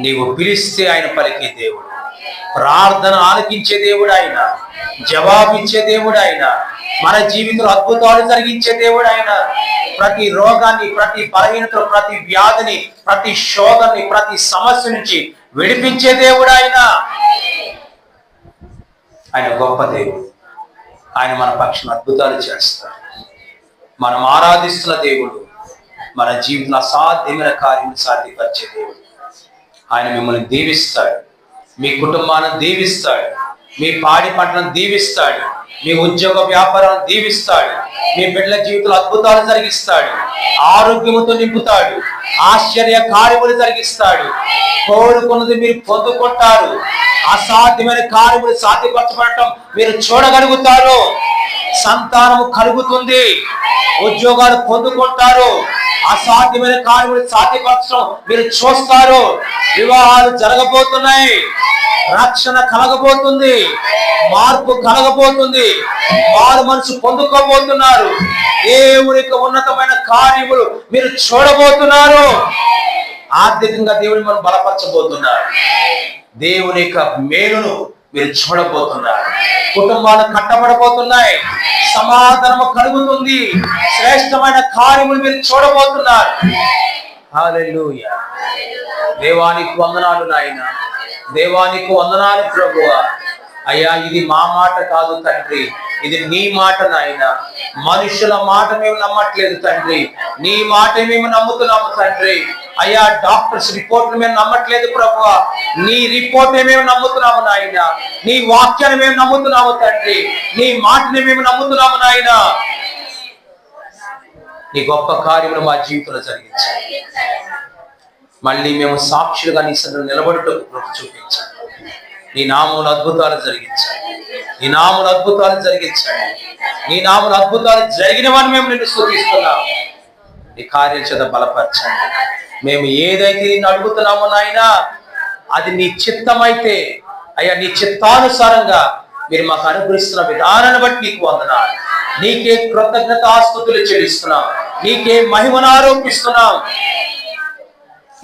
నీవు పిలిస్తే ఆయన పలికే దేవుడు. ప్రార్థన ఆలకించే దేవుడు ఆయన. జవాబిచ్చే దేవుడు ఆయన. మన జీవితంలో అద్భుతాలు జరిగించే దేవుడు ఆయన. ప్రతి రోగాన్ని ప్రతి బలహీనతను ప్రతి వ్యాధిని ప్రతి శోధని ప్రతి సమస్య నుంచి విడిపించే దేవుడు ఆయన. ఆయన గొప్ప దేవుడు. ఆయన మన పక్షం అద్భుతాలు చేస్తాడు. మనం ఆరాధిస్తున్న దేవుడు మన జీవితంలో అసాధ్యమైన కార్యం సాధ్యపరిచే దేవుడు. ఆయన మిమ్మల్ని దీవిస్తాడు. మీ కుటుంబాన్ని దీవిస్తాడు. మీ పాడి పంటను దీవిస్తాడు. మీ ఉద్యోగ వ్యాపారాన్ని దీవిస్తాడు. మీ బిడ్డల జీవితంలో అద్భుతాలు జరిగిస్తాడు. ఆరోగ్యముతో నింపుతాడు. ఆశ్చర్య కార్యములు జరిగిస్తాడు. కోరుకున్నది మీరు పొందుకుంటారు. అసాధ్యమైన కార్యములు సాధ్యపరచబడటం మీరు చూడగలుగుతారు. సంతానము కలుగుతుంది. ఉద్యోగాలు పొందుకుంటారు. అసాధ్యమైన కార్యములు సాధ్యపరచడం మీరు చూస్తారు. వివాహాలు జరగబోతున్నాయి. రక్షణ కలగబోతుంది. మార్పు కలగబోతుంది. వారు మనసు పొందుకోబోతున్నారు. దేవుని యొక్క ఉన్నతమైన కార్యములు మీరు చూడబోతున్నారు. ఆర్థికంగా దేవుని మనం బలపరచబోతున్నారు. దేవుని యొక్క మేలును మీరు చూడబోతున్నారు. కుటుంబాలు కట్టబడబోతున్నాయి. సమాధానము కలుగుతుంది. శ్రేష్టమైన కార్యములు మీరు చూడబోతున్నారు. దేవానికి వందనాలు నాయన. దేవానికి వందనాలు ప్రభువ. అయ్యా ఇది మా మాట కాదు తండ్రి. ఇది నీ మాట నాయన. మనుషుల మాట మేము నమ్మట్లేదు తండ్రి. నీ మాట మేము నమ్ముతున్నాము తండ్రి. అయ్యా డాక్టర్స్ రిపోర్ట్ మేము నమ్మట్లేదు ప్రభు నీ రిపోర్ట్ మేము నమ్ముతున్నాము నాయన. నీ వాక్యాన్ని మేము నమ్ముతున్నాము తండ్రి. నీ మాటని మేము నమ్ముతున్నాము నాయన. నీ గొప్ప కార్యములు మా జీవితంలో జరిగించు మళ్ళీ మేము సాక్షులుగా నీ సన్నిధిలో నిలబడటం చూపించాలి. నీ నామములు అద్భుతాలు జరిగించాలి నీ నామములు అద్భుతాలు జరిగించాలి నీ నామములు అద్భుతాలు జరిగినవని మేము నిన్ను సూచిస్తున్నాం నీ కార్యం చేత బలపరచండి. మేము ఏదైతే నేను అడుగుతున్నామో నాయనా అది నీ చిత్తమైతే అయ్యా నీ చిత్తానుసారంగా మీరు మాకు అనుగ్రహిస్తున్న విధానాన్ని బట్టి నీకు వందనాలు. నీకే కృతజ్ఞత ఆస్తుతులు చెల్లిస్తున్నాం. నీకే మహిమను ఆరోపిస్తున్నాం.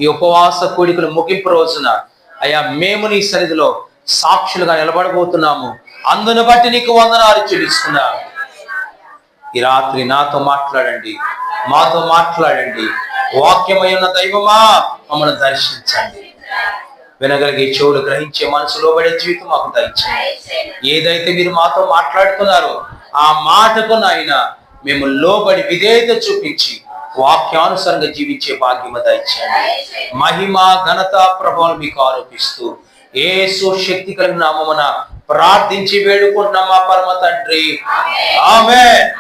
ఈ ఉపవాస కోడికలు ముగింపు రోజున అయ్యా మేము నీ సన్నిధిలో సాక్షులుగా నిలబడబోతున్నాము. అందును బట్టి నీకు వందనాలు చెల్లిస్తున్నాం. ఈ రాత్రి నాతో మాట్లాడండి. మాతో మాట్లాడండి. వాక్యమై ఉన్న దైవమా? మమ్మల్ని దర్శించండి. వినగలిగే చెవులు గ్రహించే మనసులో పడే జీవితం మాకు దయచేయండి. ఏదైతే మీరు మాతో మాట్లాడుతున్నారో ఆ మాటకు నాయన మేము లోబడి విధేయత చూపించి వాక్యానుసారంగా జీవించే భాగ్యమ దయచేయండి. మహిమ ఘనత ప్రభావం మీకు ఆరోపిస్తూ ఏసు శక్తి కలిగిన నామమున ప్రార్థించి వేడుకుంటున్నాం మా పరమ తండ్రి. ఆమె